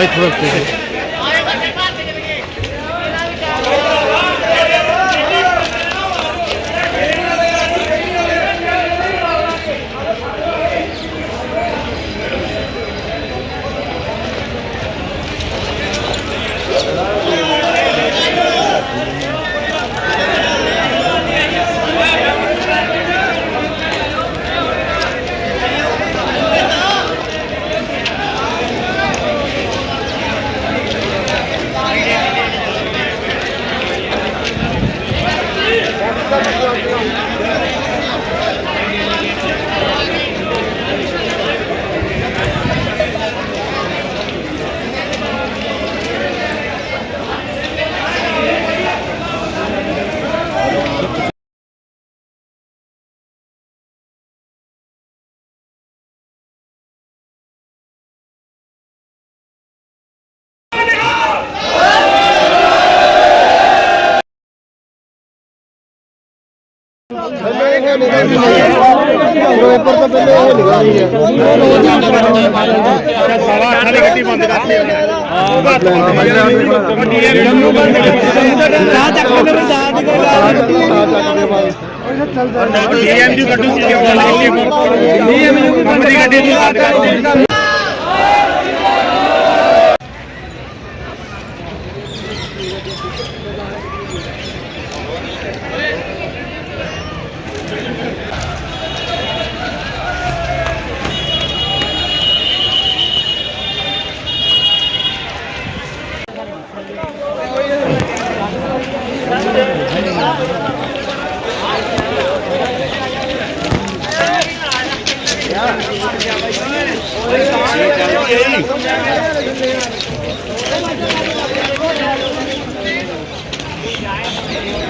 ਮੈਂ ਥੋੜਾ ਫਿਰੋਜ਼ਪੁਰ ਤੋਂ ਪਹਿਲੇ ਇਹ ਨਿਗਾਹ ਨਹੀਂ। ਹੈ ਡੀਐਮਯੂ ਕੱਢੂ ਸੀ ਡੀਐਮਯੂ ਕੰਪਨੀ ਗੱਡੀ ਦੀ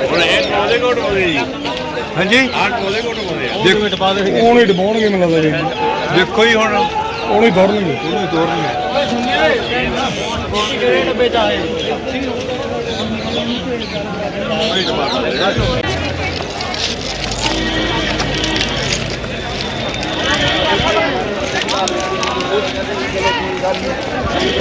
ਹੁਣ ਹਾਂਜੀ? ਆ ਟੋਲੇ ਕੋਟ ਹੋਵੇ ਦੇਖੋ। ਟਪਾ ਦੇ ਉਹਨੂੰ ਡਬਾਉਣਗੇ ਮੈਨੂੰ ਲੱਗਦਾ ਜੀ। ਦੇਖੋ ਹੀ ਹੁਣ। ਉਹਨੇ ਹੀ ਤੋੜਨਗੇ। ਉਹਨੂੰ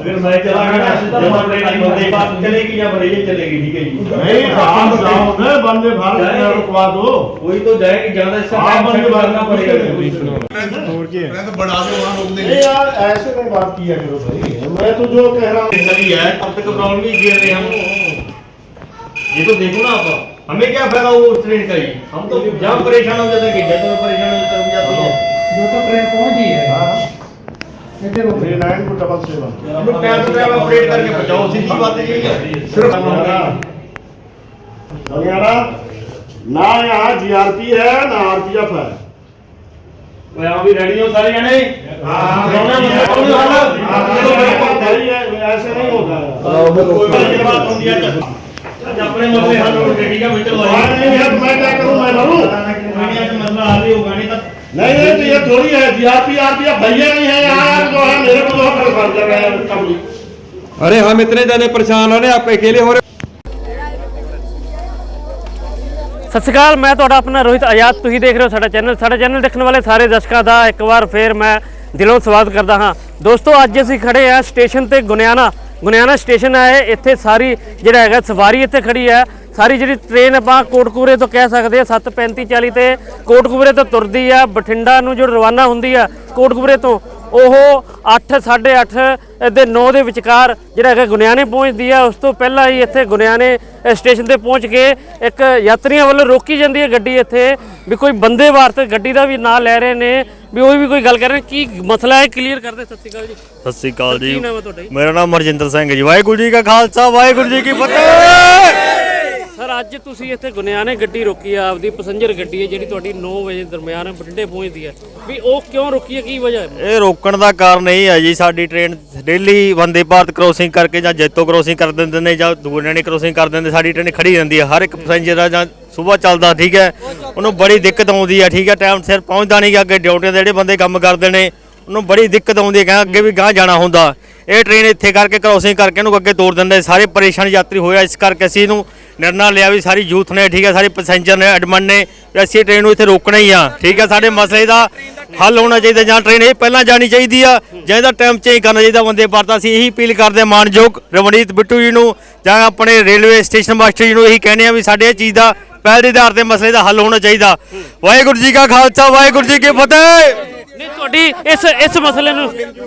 अगर मैं चला गया जब ट्रेन आई बंदे बात चलेगी या बरेली चलेगी ठीक है जी। नहीं आप जाओ ना वंदे भारत में रुकवा दो। कोई तो जाएगी ज़्यादा इससे आप सेट भारत करना में पड़ेगा। पड़ेगा नहीं यार ऐसे नहीं बात किया करो भाई। मैं तो जो कह रहा हूँ सही है अब तक प्रॉब्लम नहीं रहे हम ये तो देखो ना आप। हमें क्या फ़ायदा वो ट्रेन का ही? हम तो जब परेशान हो जाते हैं जब तो परेशान हो जाते जाती है। जो तो ट्रेन पहुँच गई है। इधर हो। three nine two double seven हम लोग टाइम टू टाइम अपडेट करके पहुंचाओ सीधी बात है यही है सिर्फ हरियाणा ना यहाँ जीआरपी है ना आरपीएफ है मैं अभी रेडी हूं सारे जने ऐसे नहीं होता है कोई बात की बात होती है जब अपने मसले हल हो गए ठीक है मैं चलो हाँ, नहीं है तो मैं क्या करूं मैं लड़ूं मीडिया से मसला हल ही होगा नहीं तब नहीं नहीं तो ये थोड़ी है जीआरपी आरपीएफ भैया नहीं है यहाँ यार जो है मेरे को जो है कर कर रहे हैं कब अरे हम इतने ज्यादा परेशान हो रहे हैं आप अकेले हो रहे ਸਤਿ ਸ਼੍ਰੀ ਅਕਾਲ ਮੈਂ ਤੁਹਾਡਾ ਆਪਣਾ ਰੋਹਿਤ ਆਜ਼ਾਦ ਤੁਸੀਂ ਦੇਖ ਰਹੇ ਹੋ ਸਾਡਾ ਚੈਨਲ ਸਾਡਾ ਚੈਨਲ ਦੇਖਣ ਵਾਲੇ ਸਾਰੇ ਦਰਸ਼ਕਾਂ ਦਾ ਇੱਕ ਵਾਰ ਫੇਰ ਮੈਂ ਦਿਲੋਂ ਸਵਾਗਤ ਕਰਦਾ ਹਾਂ ਦੋਸਤੋ ਅੱਜ ਅਸੀਂ ਖੜੇ ਆ ਸਟੇਸ਼ਨ ਤੇ ਗੁਨਿਆਣਾ ਗੁਨਿਆਣਾ ਸਟੇਸ਼ਨ ਹੈ ਇਹ। ਇੱਥੇ ਸਾਰੀ ਜਿਹੜਾ ਹੈਗਾ ਸਵਾਰੀ ਇੱਥੇ ਖੜੀ ਹੈ ਸਾਰੀ ਜਿਹੜੀ ਟ੍ਰੇਨ ਆਪਾਂ ਕੋਟਕਪੂਰੇ ਤੋਂ ਕਹਿ ਸਕਦੇ ਆ 7:35 40 ਤੇ ਕੋਟਕਪੂਰੇ ਤੋਂ ਤੁਰਦੀ ਆ ਬਠਿੰਡਾ ਨੂੰ ਜੋ ਰਵਾਨਾ ਹੁੰਦੀ ਆ ਕੋਟਕਪੂਰੇ ਤੋਂ ਉਹ 8 8:30 ਦੇ 9 ਦੇ ਵਿਚਕਾਰ ਜਿਹੜਾ ਹੈਗਾ ਗੁਨਿਆਣੇ ਪਹੁੰਚਦੀ ਆ। ਉਸ ਤੋਂ ਪਹਿਲਾਂ ਹੀ ਇੱਥੇ ਗੁਨਿਆਣੇ ਸਟੇਸ਼ਨ ਤੇ ਪਹੁੰਚ ਕੇ ਇੱਕ ਯਾਤਰੀਆਂ ਵੱਲੋਂ ਰੋਕੀ ਜਾਂਦੀ ਹੈ ਗੱਡੀ ਇੱਥੇ ਵੀ ਕੋਈ ਬੰਦੇ ਭਾਰਤ ਗੱਡੀ ਦਾ ਵੀ ਨਾਂ ਲੈ ਰਹੇ ਨੇ ਵੀ ਉਹ ਵੀ ਕੋਈ ਗੱਲ ਕਰ ਰਹੇ ਕੀ ਮਸਲਾ ਹੈ? ਕਲੀਅਰ ਕਰਦੇ ਸਤਿ ਸ਼੍ਰੀ ਅਕਾਲ ਜੀ। ਸਤਿ ਸ੍ਰੀ ਅਕਾਲ ਜੀ। ਮੇਰਾ ਨਾਮ ਮਰਜਿੰਦਰ ਸਿੰਘ ਜੀ। ਵਾਹਿਗੁਰੂ ਜੀ ਕਾ ਖਾਲਸਾ ਵਾਹਿਗੁਰੂ ਜੀ ਕੀ ਫਤਿਹ! ਅੱਜ ਤੁਸੀਂ ਇੱਥੇ ਗੁਨਿਆਣੇ ਗੱਡੀ ਰੋਕੀ ਆ, ਆਪਦੀ ਪੈਸੇਂਜਰ ਗੱਡੀ ਹੈ ਜਿਹੜੀ ਤੁਹਾਡੀ 9 ਵਜੇ ਦਰਮਿਆਨ ਬਠਿੰਡੇ ਪਹੁੰਚਦੀ ਹੈ। ਵੀ ਉਹ ਕਿਉਂ ਰੋਕੀ ਹੈ, ਕੀ ਵਜ੍ਹਾ ਹੈ? ਇਹ ਰੋਕਣ ਦਾ ਕਾਰਨ ਇਹ ਹੈ ਜੀ, ਸਾਡੀ train daily Vande Bharat crossing ਕਰਕੇ ਜਾਂ ਜੈਤੋ ਕ੍ਰੋਸਿੰਗ ਕਰ ਦਿੰਦੇ ਨੇ ਜਾਂ ਦੂਰਨੇਣੀ ਕ੍ਰੋਸਿੰਗ ਕਰ ਦਿੰਦੇ, ਸਾਡੀ ਟ੍ਰੇਨ ਖੜੀ ਰਹਿੰਦੀ ਹੈ। ਹਰ ਇੱਕ ਪੈਸੇਂਜਰ ਆ ਜਾਂ ਸਵੇਰ ਚੱਲਦਾ, ਠੀਕ ਹੈ। ਉਹਨੂੰ ਬੜੀ ਦਿੱਕਤ ਆਉਂਦੀ ਹੈ, ਠੀਕ ਹੈ। ਟਾਈਮ ਸਿਰ ਪਹੁੰਚਦਾ ਨਹੀਂ ਗਾ, ਅੱਗੇ ਡਿਊਟੀ ਦੇ ਜਿਹੜੇ ਬੰਦੇ ਕੰਮ ਕਰਦੇ ਨੇ ਉਹਨੂੰ ਬੜੀ ਦਿੱਕਤ ਆਉਂਦੀ ਹੈ ਕਿ ਅੱਗੇ ਵੀ ਗਾਂ ਜਾਣਾ ਹੁੰਦਾ। ਇਹ ਟ੍ਰੇਨ ਇੱਥੇ ਕਰਕੇ ਕ੍ਰੋਸਿੰਗ ਕਰਕੇ ਇਹਨੂੰ ਅੱਗੇ ਤੋੜ ਦਿੰਦੇ ਸਾਰੇ ਪਰੇਸ਼ਾਨ ਯਾਤਰੀ ਹੋਇਆ ਇਸ ਕਰਕੇ ਅਸੀਂ ਇਹਨੂੰ ਨਿਰਣਾ ਲਿਆ ਵੀ ਸਾਰੀ ਯੂਥ ਨੇ, ਠੀਕ ਹੈ, ਸਾਰੇ ਪੈਸੇਂਜਰ ਨੇ, ਐਡਮਨ ਨੇ, ਵੀ ਅਸੀਂ ਟ੍ਰੇਨ ਨੂੰ ਇੱਥੇ ਰੋਕਣਾ ਹੀ ਆ। ਠੀਕ ਹੈ, ਸਾਡੇ ਮਸਲੇ ਦਾ ਹੱਲ ਹੋਣਾ ਚਾਹੀਦਾ, ਜਾਂ ਟ੍ਰੇਨ ਇਹ ਪਹਿਲਾਂ ਜਾਣੀ ਚਾਹੀਦੀ ਆ, ਜਾਂ ਇਹਦਾ ਟਾਈਮ ਚੇਂਜ ਕਰਨਾ ਚਾਹੀਦਾ ਵੰਦੇ ਭਾਰਤ ਅਸੀਂ ਇਹੀ ਅਪੀਲ ਕਰਦੇ ਹਾਂ ਮਾਨਯੋਗ ਰਵਨੀਤ ਬਿੱਟੂ ਜੀ ਨੂੰ, ਜਾਂ ਆਪਣੇ ਰੇਲਵੇ ਸਟੇਸ਼ਨ ਮਾਸਟਰ ਜੀ ਨੂੰ ਇਹੀ ਕਹਿੰਦੇ ਆ ਵੀ ਸਾਡੇ ਇਹ ਚੀਜ਼ ਦਾ ਪਹਿਲ ਦੇ ਆਧਾਰ ਤੇ ਮਸਲੇ ਦਾ ਹੱਲ ਹੋਣਾ ਚਾਹੀਦਾ। ਵਾਹਿਗੁਰੂ ਜੀ ਕਾ ਖਾਲਸਾ, ਵਾਹਿਗੁਰੂ ਜੀ ਕੀ ਫਤਿਹ! ਨਹੀਂ, ਤੁਹਾਡੀ ਇਸ ਇਸ ਮਸਲੇ ਨੂੰ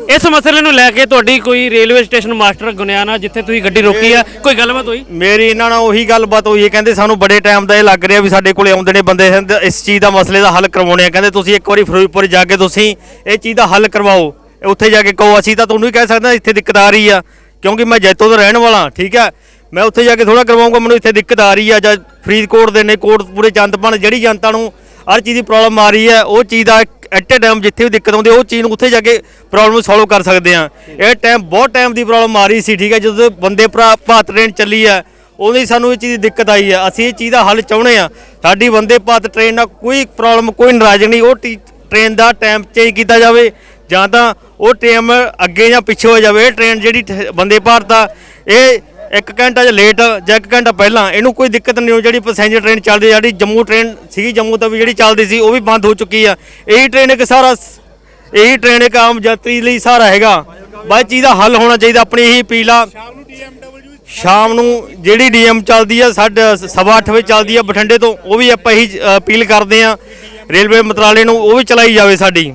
ਇਸ ਮਸਲੇ ਨੂੰ ਲੈ ਕੇ ਤੁਹਾਡੀ ਕੋਈ ਰੇਲਵੇ ਸਟੇਸ਼ਨ ਮਾਸਟਰ ਗੁਨਿਆਣਾ ਜਿੱਥੇ ਤੁਸੀਂ ਗੱਡੀ ਰੋਕੀ ਆ, ਕੋਈ ਗੱਲਬਾਤ ਹੋਈ? ਮੇਰੀ ਇਹਨਾਂ ਨਾਲ ਉਹੀ ਗੱਲਬਾਤ ਹੋਈ ਹੈ, ਕਹਿੰਦੇ ਸਾਨੂੰ ਬੜੇ ਟਾਈਮ ਦਾ ਇਹ ਲੱਗ ਰਿਹਾ ਵੀ ਸਾਡੇ ਕੋਲੇ ਆਉਂਦੇ ਨੇ ਬੰਦੇ ਇਸ ਚੀਜ਼ ਦਾ ਮਸਲੇ ਦਾ ਹੱਲ ਕਰਵਾਉਣੇ ਆ। ਕਹਿੰਦੇ ਤੁਸੀਂ ਇੱਕ ਵਾਰੀ ਫਿਰੋਜ਼ਪੁਰ ਜਾ ਕੇ ਤੁਸੀਂ ਇਹ ਚੀਜ਼ ਦਾ ਹੱਲ ਕਰਵਾਓ। ਉੱਥੇ ਜਾ ਕੇ ਕਹੋ, ਅਸੀਂ ਤਾਂ ਤੁਹਾਨੂੰ ਹੀ ਕਹਿ ਸਕਦੇ ਹਾਂ, ਇੱਥੇ ਦਿੱਕਤ ਆ ਰਹੀ ਆ। ਕਿਉਂਕਿ ਮੈਂ ਜੈਤੋ ਦਾ ਰਹਿਣ ਵਾਲਾ, ਠੀਕ ਹੈ? ਮੈਂ ਉੱਥੇ ਜਾ ਕੇ ਥੋੜਾ ਕਰਵਾਉਂਗਾ, ਮੈਨੂੰ ਇੱਥੇ ਦਿੱਕਤ ਆ ਰਹੀ ਆ, ਜਾਂ ਫਰੀਦਕੋਟ ਦੇ ਨੇ ਕੋਟ ਪੂਰੇ ਚੰਦਪਣ ਜਿਹੜੀ ਜਨਤਾ ਨੂੰ ਹਰ ਚੀਜ਼ ਦੀ ਪ੍ਰੋਬਲਮ ਆ ਰਹੀ ਹੈ, ਉਹ ਚੀਜ਼ ਦਾ ਐਟ ਏ ਟਾਈਮ ਜਿੱਥੇ ਵੀ ਦਿੱਕਤ ਆਉਂਦੀ ਉਹ ਚੀਜ਼ ਨੂੰ ਉੱਥੇ ਜਾ ਕੇ ਪ੍ਰੋਬਲਮ ਸੋਲਵ ਕਰ ਸਕਦੇ ਆ। ਇਹ ਟਾਈਮ ਬਹੁਤ ਟਾਈਮ ਦੀ ਪ੍ਰੋਬਲਮ ਆ ਰਹੀ ਸੀ, ਠੀਕ ਹੈ ਜਦੋਂ ਬੰਦੇ ਭਰਾ ਭਾਰਤ ਟ੍ਰੇਨ ਚੱਲੀ ਆ ਉਦੋਂ ਹੀ ਸਾਨੂੰ ਇਹ ਚੀਜ਼ ਦੀ ਦਿੱਕਤ ਆਈ ਆ। ਅਸੀਂ ਇਹ ਚੀਜ਼ ਦਾ ਹੱਲ ਚਾਹੁੰਦੇ ਆ। ਸਾਡੀ ਬੰਦੇ ਭਾਰਤ ਟ੍ਰੇਨ ਨਾਲ ਕੋਈ ਪ੍ਰੋਬਲਮ ਕੋਈ ਨਾਰਾਜ਼ ਨਹੀਂ, ਉਹ ਟ੍ਰੇਨ ਦਾ ਟਾਈਮ ਚੇਂਜ ਕੀਤਾ ਜਾਵੇ, ਜਾਂ ਤਾਂ ਉਹ ਟਾਈਮ ਅੱਗੇ ਜਾਂ ਪਿੱਛੇ ਹੋ ਜਾਵੇ। ਇਹ ਟ੍ਰੇਨ ਜਿਹੜੀ ਠ- ਬੰਦੇ ਭਾਰਤ ਆ ਇਹ ਇੱਕ ਘੰਟਾ ਜਾਂ ਲੇਟ ਜਾਂ ਇੱਕ ਘੰਟਾ ਪਹਿਲਾਂ, ਇਹਨੂੰ ਕੋਈ ਦਿੱਕਤ ਨਹੀਂ ਹੋ ਜਿਹੜੀ ਪੈਸੇਂਜਰ ਟ੍ਰੇਨ ਚੱਲਦੀ ਜਿਹੜੀ ਜੰਮੂ ਟ੍ਰੇਨ ਸੀਗੀ, ਜੰਮੂ ਤੋਂ ਵੀ ਜਿਹੜੀ ਚੱਲਦੀ ਸੀ, ਉਹ ਵੀ ਬੰਦ ਹੋ ਚੁੱਕੀ ਆ। ਇਹੀ ਟ੍ਰੇਨ ਇੱਕ ਸਾਰਾ ਇਹੀ ਟ੍ਰੇਨ ਇੱਕ ਆਮ ਯਾਤਰੀ ਲਈ ਸਹਾਰਾ ਹੈਗਾ। ਬਾਈ ਚੀਜ਼ ਦਾ ਹੱਲ ਹੋਣਾ ਚਾਹੀਦਾ, ਆਪਣੀ ਇਹੀ ਅਪੀਲ ਆ। ਸ਼ਾਮ ਨੂੰ ਜਿਹੜੀ ਡੀਐਮ ਚੱਲਦੀ ਆ ਸਾਡੇ ਸਵਾ ਅੱਠ ਵਜੇ ਚੱਲਦੀ ਆ ਬਠਿੰਡੇ ਤੋਂ, ਉਹ ਵੀ ਆਪਾਂ ਇਹੀ ਅਪੀਲ ਕਰਦੇ ਆ। ਰੇਲਵੇ ਮੰਤਰਾਲੇ ਨੂੰ ਉਹ ਵੀ ਚਲਾਈ ਜਾਵੇ ਸਾਡੀ।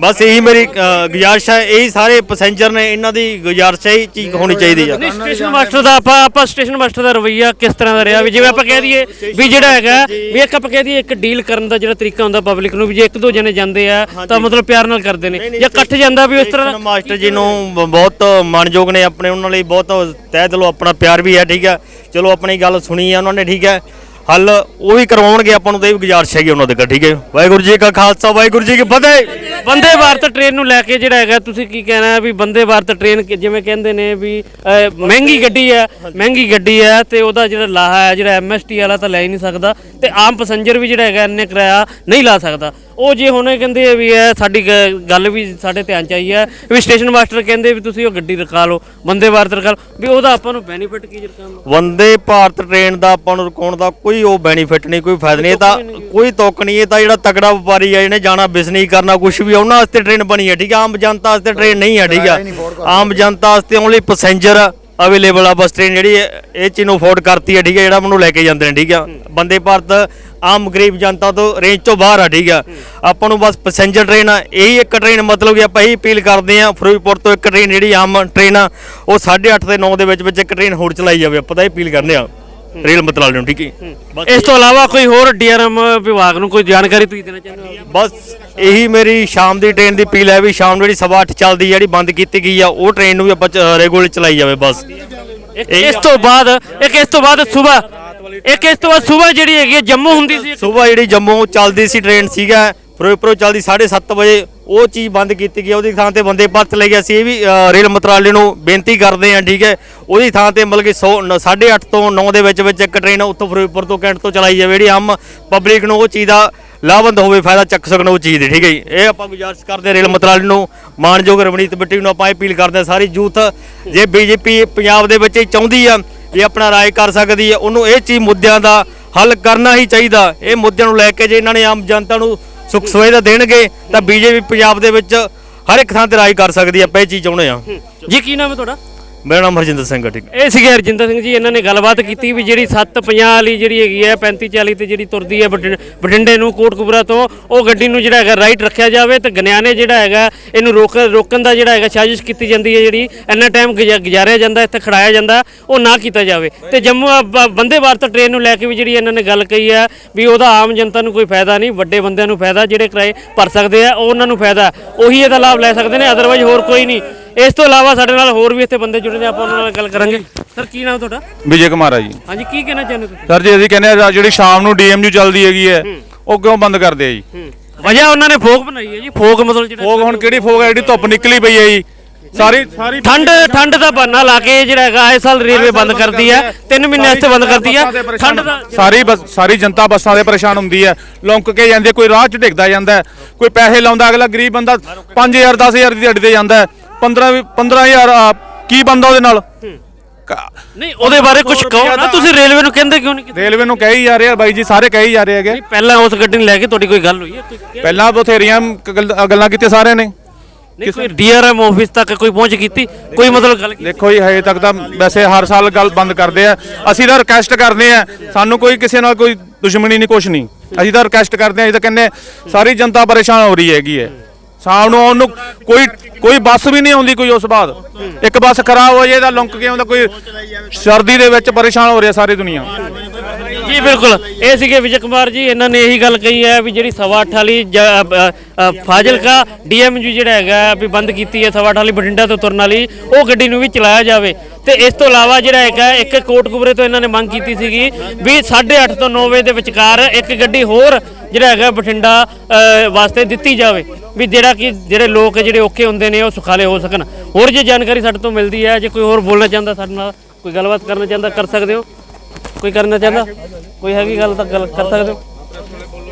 ਬਸ ਇਹੀ ਮੇਰੀ ਅ, ਗੁਜ਼ਾਰਿਸ਼ ਹੈ ਇਹੀ ਸਾਰੇ ਪੈਸੇਂਜਰ ਨੇ ਇਹਨਾਂ ਦੀ ਗੁਜ਼ਾਰਿਸ਼ ਹੈ ਇਹ ਚੀਜ਼ ਹੋਣੀ ਚਾਹੀਦੀ ਆ। ਨਹੀਂ ਸਟੇਸ਼ਨ ਮਾਸਟਰ ਦਾ ਆਪਾਂ ਆਪਾਂ ਸਟੇਸ਼ਨ ਮਾਸਟਰ ਦਾ ਰਵਈਆ ਕਿਸ ਤਰ੍ਹਾਂ ਦਾ ਰਿਹਾ? ਵੀ ਜਿਵੇਂ ਆਪਾਂ ਕਹਿ ਦਈਏ ਵੀ ਜਿਹੜਾ ਹੈਗਾ ਵੀ ਇੱਕ ਆਪਾਂ ਕਹਿ ਦਈਏ ਇੱਕ ਡੀਲ ਕਰਨ ਦਾ ਜਿਹੜਾ ਤਰੀਕਾ ਹੁੰਦਾ ਪਬਲਿਕ ਨੂੰ ਵੀ ਜੇ ਇੱਕ ਦੋ ਜਣੇ ਜਾਂਦੇ ਆ ਤਾਂ ਮਤਲਬ ਪਿਆਰ ਨਾਲ ਕਰਦੇ ਨੇ। ਜਾਂ ਇਕੱਠ ਜਾਂਦਾ ਵੀ ਉਸ ਤਰ੍ਹਾਂ ਸਟੇਸ਼ਨ ਮਾਸਟਰ ਜੀ ਨੂੰ ਬ- ਬਹੁਤ ਮਾਣਯੋਗ ਨੇ ਆਪਣੇ ਉਹਨਾਂ ਲਈ ਬਹੁਤ ਤਹਿ ਦਿਲੋਂ ਆਪਣਾ ਪਿਆਰ ਵੀ ਹੈ ਠੀਕ ਹੈ। ਚਲੋ ਆਪਣੀ ਗੱਲ ਸੁਣੀ ਆ ਉਹਨਾਂ ਨੇ ਠੀਕ ਹੈ। ਹੱਲ ਉਹ ਵੀ ਕਰਵਾਉਣਗੇ ਆਪਾਂ ਨੂੰ ਤਾਂ ਇਹ ਵੀ ਗੁਜ਼ਾਰਿਸ਼ ਹੈਗੀ ਉਹਨਾਂ ਦੇ ਕੋਲ ਠੀਕ ਹੈ? ਵਾਹਿਗੁਰੂ ਜੀ ਕਾ ਖਾਲਸਾ ਵਾਹਿਗੁਰੂ ਜੀ ਕੀ ਫਤਿਹ! ਬੰਦੇ ਭਾਰਤ ਟ੍ਰੇਨ ਨੂੰ ਲੈ ਕੇ ਜਿਹੜਾ ਹੈਗਾ ਤੁਸੀਂ ਕੀ ਕਹਿਣਾ ਵੀ ਬੰਦੇ ਭਾਰਤ ਟ੍ਰੇਨ ਕਿ- ਜਿਵੇਂ ਕਹਿੰਦੇ ਨੇ ਵੀ ਅਹ, ਮਹਿੰਗੀ ਗੱਡੀ ਹੈ ਮਹਿੰਗੀ ਗੱਡੀ ਹੈ ਤੇ ਉਹਦਾ ਜਿਹੜਾ ਲਾਹਾ ਹੈ ਜਿਹੜਾ ਐਮਐਸਟੀ ਵਾਲਾ ਤਾਂ ਲੈ ਹੀ ਨਹੀਂ ਸਕਦਾ ਤੇ ਆਮ ਪੈਸੇਂਜਰ ਵੀ ਜਿਹੜਾ ਹੈਗਾ ਇੰਨੇ ਕਿਰਾਇਆ ਨਹੀਂ ਲਾ ਸਕਦਾ। ਉਹ ਜੇ ਹੁਣ ਇਹ ਕਹਿੰਦੇ ਆ ਵੀ ਇਹ ਸਾਡੀ ਗ- ਗੱਲ ਵੀ ਸਾਡੇ ਧਿਆਨ ਚ ਆਈ ਹੈ ਵੀ ਸਟੇਸ਼ਨ ਮਾਸਟਰ ਕਹਿੰਦੇ ਵੀ ਤੁਸੀਂ ਉਹ ਗੱਡੀ ਰਖਾ ਲਓ ਬੰਦੇ ਭਾਰਤ ਰਖਾ ਲਓ ਵੀ ਉਹਦਾ ਆਪਾਂ ਨੂੰ ਬੈਨੀਫਿਟ ਕੀ ਜਰਕਾਮ ਵੰਦੇ ਭਾਰਤ ਟ੍ਰੇਨ ਦਾ ਆਪਾਂ ਨੂੰ ਰੁਕਾਉਣ ਦਾ ਕੋਈ ਉਹ ਬੈਨੀਫਿਟ ਨਹੀਂ ਕੋਈ ਫਾਇਦਾ ਨਹੀਂ ਇਹ ਤਾਂ ਕੋਈ ਤੁੱਕ ਨਹੀਂ। ਇਹ ਤਾਂ ਜਿਹੜਾ ਤਗੜਾ ਵਪਾਰੀ ਹੈ ਜਿਹਨੇ ਜਾਣਾ ਬਿਜ਼ਨਸ ਕਰਨਾ ਕੁਝ ਵੀ ਆ, ਉਹਨਾਂ ਵਾਸਤੇ ਟ੍ਰੇਨ ਬਣੀ ਹੈ ਠੀਕ ਹੈ ਆਮ ਜਨਤਾ ਵਾਸਤੇ ਟ੍ਰੇਨ ਨਹੀਂ ਹੈ ਠੀਕ ਹੈ ਆਮ ਜਨਤਾ ਵਾਸਤੇ ਓਨਲੀ ਪੈਸੇਂਜਰ ਅਵੇਲੇਬਲ ਆ ਬੱਸ ਟ੍ਰੇਨ ਜਿਹੜੀ, ਇਹ ਚੀਜ਼ ਨੂੰ ਅਫੋਰਡ ਕਰਤੀ ਹੈ ਠੀਕ ਹੈ ਜਿਹੜਾ ਮੈਨੂੰ ਲੈ ਕੇ ਜਾਂਦੇ ਨੇ, ਠੀਕ ਆ। ਬੰਦੇ ਭਾਰਤ, ਆਮ ਗਰੀਬ ਜਨਤਾ ਤੋਂ ਰੇਂਜ ਤੋਂ ਬਾਹਰ ਆ, ਠੀਕ ਆ। ਆਪਾਂ ਨੂੰ ਬਸ ਪੈਸੇਂਜਰ ਟ੍ਰੇਨ ਆ, ਇਹੀ ਇੱਕ ਟ੍ਰੇਨ ਮਤਲਬ ਕਿ ਆਪਾਂ ਇਹੀ ਅਪੀਲ ਕਰਦੇ ਆ, ਫਿਰੋਜ਼ਪੁਰ ਤੋਂ ਇੱਕ ਟ੍ਰੇਨ ਜਿਹੜੀ ਆਮ ਟ੍ਰੇਨ ਆ, ਉਹ 8:30 ਤੇ 9 ਦੇ ਵਿੱਚ ਵਿੱਚ ਇੱਕ ਟ੍ਰੇਨ ਹੋਰ ਚਲਾਈ ਜਾਵੇ, ਆਪਾਂ ਤਾਂ ਇਹ ਅਪੀਲ ਕਰਦੇ ਆ। ਰੇਲ ਮੰਤਰਾਲੇ ਨੂੰ ਠੀਕ ਹੈ ਬਸ ਇਸ ਤੋਂ ਇਲਾਵਾ ਕੋਈ ਹੋਰ ਡੀਆਰਐਮ ਵਿਭਾਗ ਨੂੰ ਕੋਈ ਜਾਣਕਾਰੀ ਤੁਸੀਂ ਦੇਣਾ ਚਾਹੁੰਦੇ ਹੋ? ਬਸ ਇਹੀ ਮੇਰੀ ਸ਼ਾਮ ਦੀ ਟ੍ਰੇਨ ਦੀ ਅਪੀਲ ਹੈ ਵੀ ਸ਼ਾਮ ਨੂੰ ਜਿਹੜੀ ਸਵਾ ਅੱਠ ਚੱਲਦੀ ਜਿਹੜੀ ਬੰਦ ਕੀਤੀ ਗਈ ਆ ਉਹ ਟ੍ਰੇਨ ਨੂੰ ਵੀ ਆਪਾਂ ਰੈਗੂਲਰ ਚਲਾਈ ਜਾਵੇ ਬਸ। ਇਸ ਤੋਂ ਬਾਅਦ ਇੱਕ ਇਸ ਤੋਂ ਬਾਅਦ ਸਵੇਰ ਇੱਕ ਇਸ ਤੋਂ ਬਾਅਦ ਸਵੇਰ ਜਿਹੜੀ ਹੈਗੀ ਜੰਮੂ ਹੁੰਦੀ ਸੀ ਸਵੇਰ ਜਿਹੜੀ ਜੰਮੂ ਚੱਲਦੀ ਸੀ ਟ੍ਰੇਨ ਸੀਗਾ ਫਿਰੋਜ਼ਪੁਰੋਂ ਚੱਲਦੀ 7:30 ਵਜੇ ਉਹ ਚੀਜ਼ ਬੰਦ ਕੀਤੀ ਗਈ ਉਹਦੀ ਥਾਂ ਤੇ ਬੰਦੇ ਭਾਰਤ ਲੈ ਗਿਆ ਸੀ ਇਹ ਵੀ ਰੇਲ ਮੰਤਰਾਲੇ ਨੂੰ ਬੇਨਤੀ ਕਰਦੇ ਆ ਠੀਕ ਹੈ? ਉਹਦੀ ਥਾਂ ਤੇ ਮਤਲਬ ਕਿ 100 8:30 ਤੋਂ 9 ਦੇ ਵਿੱਚ ਵਿੱਚ ਇੱਕ ਟ੍ਰੇਨ ਉੱਥੋਂ ਫਿਰੋਜ਼ਪੁਰ ਤੋਂ ਕੈਂਟ ਤੋਂ ਚਲਾਈ ਜਾਵੇ। ਜਿਹੜੀ ਆਮ ਪਬਲਿਕ ਨੂੰ ਉਹ ਚੀਜ਼ ਦਾ ਲਾਭਵੰਦ ਹੋਵੇ, ਫਾਇਦਾ ਚੱਕ ਸਕਣ ਉਹ ਚੀਜ਼ ਦੀ, ਠੀਕ ਹੈ ਜੀ? ਇਹ ਆਪਾਂ ਗੁਜ਼ਾਰਿਸ਼ ਕਰਦੇ ਹਾਂ, ਰੇਲ ਮੰਤਰਾਲੇ ਨੂੰ, ਮਾਨਯੋਗ ਰਵਨੀਤ ਬਿੱਟੀ ਨੂੰ ਆਪਾਂ ਅਪੀਲ ਕਰਦੇ ਹਾਂ, ਸਾਰੀ ਯੂਥ ਜੇ ਬੀਜੇਪੀ ਪੰਜਾਬ ਦੇ ਵਿੱਚ ਇਹ ਚਾਹੁੰਦੀ ਆ ਵੀ ਆਪਣਾ ਰਾਏ ਕਰ ਸਕਦੀ ਹੈ ਉਹਨੂੰ ਇਹ ਚੀਜ਼ ਮੁੱਦਿਆਂ ਦਾ ਹੱਲ ਕਰਨਾ ਹੀ ਚਾਹੀਦਾ। ਇਹ ਮੁੱਦਿਆਂ ਨੂੰ ਲੈ ਕੇ ਜੇ ਇਹਨਾਂ ਨੇ ਆਮ ਜਨਤਾ ਨੂੰ ਸੁਖ ਸੁਵਿਧਾ ਦੇਣਗੇ ਤਾਂ ਬੀਜੇਪੀ ਪੰਜਾਬ ਦੇ ਵਿੱਚ ਹਰ ਇੱਕ ਥਾਂ ਤੇ ਰਾਜ ਕਰ ਸਕਦੀ ਹੈ ਆਪਾਂ ਇਹ ਚੀਜ਼ ਚਾਹੁੰਦੇ ਆ ਜੀ ਕੀ ਨਾਮ ਹੈ ਤੁਹਾਡਾ? ਮੇਰਾ ਨਾਮ ਹਰਜਿੰਦਰ ਸਿੰਘ ਹੈ ਠੀਕ। ਇਹ ਸੀਗੇ ਹਰਜਿੰਦਰ ਸਿੰਘ ਜੀ ਇਹਨਾਂ ਨੇ ਗੱਲਬਾਤ ਕੀਤੀ ਵੀ ਜਿਹੜੀ 750 ਵਾਲੀ ਜਿਹੜੀ ਹੈਗੀ ਹੈ 35 40 ਤੇ ਜਿਹੜੀ ਤੁਰਦੀ ਹੈ ਬਠਿੰ- ਬਠਿੰਡੇ ਨੂੰ ਕੋਟਕਪੂਰਾ ਤੋਂ ਉਹ ਗੱਡੀ ਨੂੰ ਜਿਹੜਾ ਹੈਗਾ ਰਾਈਟ ਰੱਖਿਆ ਜਾਵੇ ਤੇ ਗਨਿਆਨੇ ਜਿਹੜਾ ਹੈਗਾ ਇਹਨੂੰ ਰੋਕ ਰੋਕਣ ਦਾ ਜਿਹੜਾ ਹੈਗਾ ਸਾਜ਼ਿਸ਼ ਕੀਤੀ ਜਾਂਦੀ ਹੈ ਜਿਹੜੀ ਇੰਨਾ ਟਾਈਮ ਗੁਜਾ ਗੁਜ਼ਾਰਿਆ ਜਾਂਦਾ ਇੱਥੇ ਖੜਾਇਆ ਜਾਂਦਾ ਉਹ ਨਾ ਕੀਤਾ ਜਾਵੇ। ਤੇ ਜੰਮੂ ਅ, ਬ- ਬੰਦੇ ਭਾਰਤ ਟ੍ਰੇਨ ਨੂੰ ਲੈ ਕੇ ਵੀ ਜਿਹੜੀ ਇਹਨਾਂ ਨੇ ਗੱਲ ਕਹੀ ਹੈ ਵੀ ਉਹਦਾ ਆਮ ਜਨਤਾ ਨੂੰ ਕੋਈ ਫਾਇਦਾ ਨਹੀਂ ਵੱਡੇ ਬੰਦਿਆਂ ਨੂੰ ਫਾਇਦਾ ਜਿਹੜੇ ਕਿਰਾਏ ਭਰ ਸਕਦੇ ਆ ਉਹ ਉਹਨਾਂ ਨੂੰ ਫਾਇਦਾ। ਉਹੀ ਇਹਦਾ ਲਾਭ ਲੈ ਸਕਦੇ ਨੇ ਅਦਰਵਾਈਜ਼ ਹੋਰ ਕੋਈ ਨਹੀਂ। ਇਸ ਤੋਂ ਇਲਾਵਾ ਸਾਡੇ ਨਾਲ ਹੋਰ ਵੀ ਇੱਥੇ ਬੰਦੇ ਜੁੜੇ ਨੇ ਆਪਾਂ ਉਹਨਾਂ ਨਾਲ ਗੱਲ ਕਰਾਂਗੇ। ਸਰ ਕੀ ਨਾਮ ਤੁਹਾਡਾ? ਵਿਜੇ ਕੁਮਾਰ ਆ ਜੀ। ਹਾਂਜੀ ਕੀ ਕਹਿਣਾ ਚਾਹੁੰਦੇ ਤੁਸੀਂ? ਸਰ ਜੀ ਅਸੀਂ ਕਹਿੰਦੇ ਆ ਜਿਹੜੀ ਸ਼ਾਮ ਨੂੰ ਡੀਐਮਯੂ ਚੱਲਦੀ ਹੈਗੀ ਹੈ ਉਹ ਕਿਉਂ ਬੰਦ ਕਰਦੇ ਆ ਜੀ? ਵਜ੍ਹਾ ਉਹਨਾਂ ਨੇ ਫੋਕ ਬਣਾਈ ਹੈ ਜੀ ਫੋਕ ਮਤਲਬ ਜਿਹੜਾ ਫੋਗ ਹੁਣ ਕਿਹੜੀ ਫੋਗ ਹੈ ਜਿਹੜੀ ਧੁੱਪ ਨਿਕਲੀ ਪਈ ਹੈ ਜੀ? ਸਾਰੀ ਸਾਰੀ ਠੰਡ ਠੰਡ ਦਾ ਬਹਾਨਾ ਲਾ ਕੇ ਜਿਹੜਾ ਹੈਗਾ ਇਸ ਸਾਲ ਰੇਲਵੇ ਬੰਦ ਕਰਦੀ ਹੈ 3 ਮਹੀਨੇ ਵਾਸਤੇ ਬੰਦ ਕਰਦੀ ਹੈ। ਠੰਡ ਦਾ ਸਾਰੀ ਸਾਰੀ ਜਨਤਾ ਬੱਸਾਂ ਦੇ ਪਰੇਸ਼ਾਨ ਹੁੰਦੀ ਹੈ। ਲੌਂਕ ਕੇ ਜਾਂਦੇ ਕੋਈ ਰਾਹ 'ਚ ਡਿੱਗਦਾ ਜਾਂਦਾ ਕੋਈ ਪੈਸੇ ਲਾਉਂਦਾ ਅਗਲਾ ਗਰੀਬ ਬੰਦਾ 5000 10000 ਦੀ ਦਿਹਾੜੀ ਤੇ ਜਾਂਦਾ 15 ਵੀ 15000 ਆ, ਕੀ ਬੰਦਾ ਉਹਦੇ ਨਾਲ? ਨਹੀਂ ਉਹਦੇ ਬਾਰੇ ਕੁਝ ਕਹੋ। ਨਾ ਤੁਸੀਂ ਰੇਲਵੇ ਨੂੰ ਕਹਿੰਦੇ ਕਿਉਂ ਨਹੀਂ ਰੇਲਵੇ ਨੂੰ ਕਹੀ ਜਾ ਰਹੇ ਆ ਬਾਈ ਜੀ ਸਾਰੇ ਕਹੀ ਜਾ ਰਹੇ ਹੈਗੇ। ਨਹੀਂ ਪਹਿਲਾਂ ਉਸ ਗੱਡੀ ਨੂੰ ਲੈ ਕੇ ਤੁਹਾਡੀ ਕੋਈ ਗੱਲ ਹੋਈ ਹੈ? ਪਹਿਲਾਂ ਬਥੇਰੀਆਂ ਗੱਲ- ਕੀਤੀਆਂ ਸਾਰਿਆਂ ਨੇ। ਨਹੀਂ ਕੋਈ ਡੀਆਰਐਮ ਆਫਿਸ ਤੱਕ ਕੋਈ ਪਹੁੰਚ ਕੀਤੀ? ਕੋਈ ਮਤਲਬ ਗੱਲ ਕੀਤੀ? ਦੇਖੋ ਜੀ ਹਜੇ ਤੱਕ ਤਾਂ ਵੈਸੇ ਹਰ ਸਾਲ ਗੱਲ ਬੰਦ ਕਰਦੇ ਆ। ਅਸੀਂ ਤਾਂ ਰਿਕਵੈਸਟ ਕਰਦੇ ਆ ਸਾਨੂੰ ਕੋਈ ਕਿਸੇ ਨਾਲ ਕੋਈ ਦੁਸ਼ਮਣੀ ਨਹੀਂ ਕੁਛ ਨਹੀਂ। ਅਸੀਂ ਤਾਂ ਰਿਕਵੈਸਟ ਕਰਦੇ ਆ ਅਸੀਂ ਤਾਂ ਕਹਿੰਦੇ ਸਾਰੀ ਜਨਤਾ ਪਰੇਸ਼ਾਨ ਹੋ ਰਹੀ ਹੈਗੀ ਹੈ। ਸ਼ਾਮ ਨੂੰ ਆਉਣ ਨੂੰ ਕੋਈ ਕੋਈ ਬੱਸ ਵੀ ਨਹੀਂ ਆਉਂਦੀ ਕੋਈ ਉਸ ਬਾਅਦ। ਇੱਕ ਬੱਸ ਖਰਾਬ ਹੋ ਜਾਏ ਤਾਂ ਲੁੰਕ ਕੇ ਆਉਂਦਾ, ਕੋਈ ਸਰਦੀ ਦੇ ਵਿੱਚ ਪਰੇਸ਼ਾਨ ਹੋ ਰਹੀ ਸਾਰੀ ਦੁਨੀਆ। ਜੀ, ਬਿਲਕੁਲ। ਇਹ ਸੀਗੇ ਵਿਜੇ ਕੁਮਾਰ ਜੀ, ਇਹਨਾਂ ਨੇ ਇਹੀ ਗੱਲ ਕਹੀ ਹੈ ਵੀ ਜਿਹੜੀ ਸਵਾ ਅੱਠ ਵਾਲੀ ਫਾਜ਼ਿਲਕਾ ਡੀਐਮਯੂ ਜਿਹੜਾ ਹੈਗਾ ਵੀ ਬੰਦ ਕੀਤੀ ਹੈ ਸਵਾ ਅੱਠ ਵਾਲੀ ਬਠਿੰਡਾ ਤੋਂ ਤੁਰਨ ਵਾਲੀ, ਉਹ ਗੱਡੀ ਨੂੰ ਵੀ ਚਲਾਇਆ ਜਾਵੇ। ਤੇ ਇਸ ਤੋਂ ਇਲਾਵਾ ਜਿਹੜਾ ਹੈਗਾ ਇੱਕ ਕੋਟਕਪੂਰੇ ਤੋਂ ਇਹਨਾਂ ਨੇ ਮੰਗ ਕੀਤੀ ਸੀਗੀ ਵੀ 8:30 ਤੋਂ 9 ਵਜੇ ਦੇ ਵਿਚਕਾਰ ਇੱਕ ਗੱਡੀ ਹੋਰ ਜਿਹੜਾ ਹੈਗਾ ਬਠਿੰਡਾ ਵਾਸਤੇ ਦਿੱਤੀ ਜਾਵੇ ਵੀ ਜਿਹੜਾ ਕਿ ਜਿਹੜੇ ਲੋਕ ਜਿਹੜੇ ਔਖੇ ਹੁੰਦੇ ਨੇ, ਉਹ ਸੁਖਾਲੇ ਹੋ ਸਕਣ। ਹੋਰ ਜੇ ਜਾਣਕਾਰੀ ਸਾਡੇ ਤੋਂ ਮਿਲਦੀ ਹੈ, ਜੇ ਕੋਈ ਹੋਰ ਬੋਲਣਾ ਚਾਹੁੰਦਾ ਸਾਡੇ ਨਾਲ, ਕੋਈ ਗੱਲਬਾਤ ਕਰਨਾ ਚਾਹੁੰਦਾ, ਕਰ ਸਕਦੇ ਹੋ? ਕੋਈ ਕਰਨਾ ਚਾਹੁੰਦਾ? ਕੋਈ ਹੈਗੀ ਗੱਲ ਤਾਂ ਗੱਲ ਕਰ ਸਕਦੇ ਹੋ?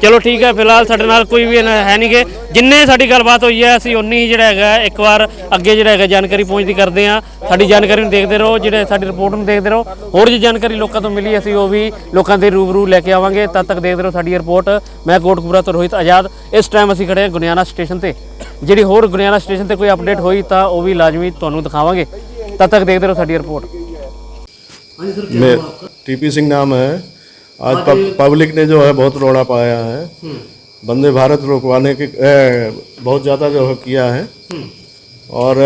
ਚਲੋ ਠੀਕ ਹੈ, ਫਿਲਹਾਲ ਸਾਡੇ ਨਾਲ ਕੋਈ ਵੀ ਇਹਨਾਂ ਹੈ ਨਹੀਂਗੇ ਜਿੰਨੇ ਸਾਡੀ ਗੱਲਬਾਤ ਹੋਈ ਹੈ, ਅਸੀਂ ਉਨੀ ਹੀ ਜਿਹੜਾ ਹੈਗਾ ਇੱਕ ਵਾਰ ਅੱਗੇ ਜਿਹੜਾ ਹੈਗਾ ਜਾਣਕਾਰੀ ਪਹੁੰਚਦੀ ਕਰਦੇ ਆ ਸਾਡੀ ਜਾਣਕਾਰੀ ਨੂੰ ਦੇਖਦੇ ਰਹੋ, ਜਿਹੜੇ ਸਾਡੀ ਰਿਪੋਰਟ ਨੂੰ ਦੇਖਦੇ ਰਹੋ। ਹੋਰ ਜੀ ਜਾਣਕਾਰੀ ਲੋਕਾਂ ਤੋਂ ਮਿਲੀ, ਅਸੀਂ ਉਹ ਵੀ ਲੋਕਾਂ ਦੇ ਰੂਬਰੂ ਲੈ ਕੇ ਆਵਾਂਗੇ। ਤਦ ਤੱਕ ਦੇਖਦੇ ਰਹੋ ਸਾਡੀ ਰਿਪੋਰਟ। ਮੈਂ ਕੋਟਕਪੂਰਾ ਤੋਂ ਰੋਹਿਤ ਆਜ਼ਾਦ। ਇਸ ਟਾਈਮ ਅਸੀਂ ਖੜੇ ਹਾਂ ਗੁਨਿਆਣਾ ਸਟੇਸ਼ਨ ਤੇ। ਜਿਹੜੀ ਹੋਰ ਗੁਨਿਆਣਾ ਸਟੇਸ਼ਨ ਤੇ ਕੋਈ ਅਪਡੇਟ ਹੋਈ ਤਾਂ ਉਹ ਵੀ ਲਾਜ਼ਮੀ ਤੁਹਾਨੂੰ ਦਿਖਾਵਾਂਗੇ। ਤਦ ਤੱਕ ਦੇਖਦੇ ਰਹੋ ਸਾਡੀ ਰਿਪੋਰਟ। ਹਾਂਜੀ ਸਰ ਟੀਪੀ ਸਿੰਘ ਨਾਮ ਹੈ। आज पब, पब्लिक ने जो है बहुत रोड़ा पाया है। वंदे भारत रोकवाने के ए, बहुत ज़्यादा जो है किया है। और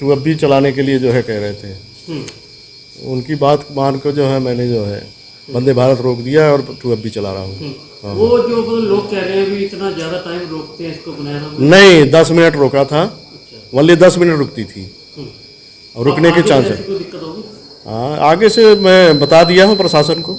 टू अब भी चलाने के लिए जो है कह रहे थे। उनकी बात मान कर जो है मैंने जो है वंदे भारत रोक दिया है और टू अब भी चला रहा हूँ। वो जो लोग कह रहे हैं भी इतना ज़्यादा टाइम रोकते हैं इसको गुनैना नहीं दस मिनट रोका था। ओनली दस मिनट रुकती थी। और रुकने के चांस है। हाँ आगे से मैं बता दिया हूँ प्रशासन को।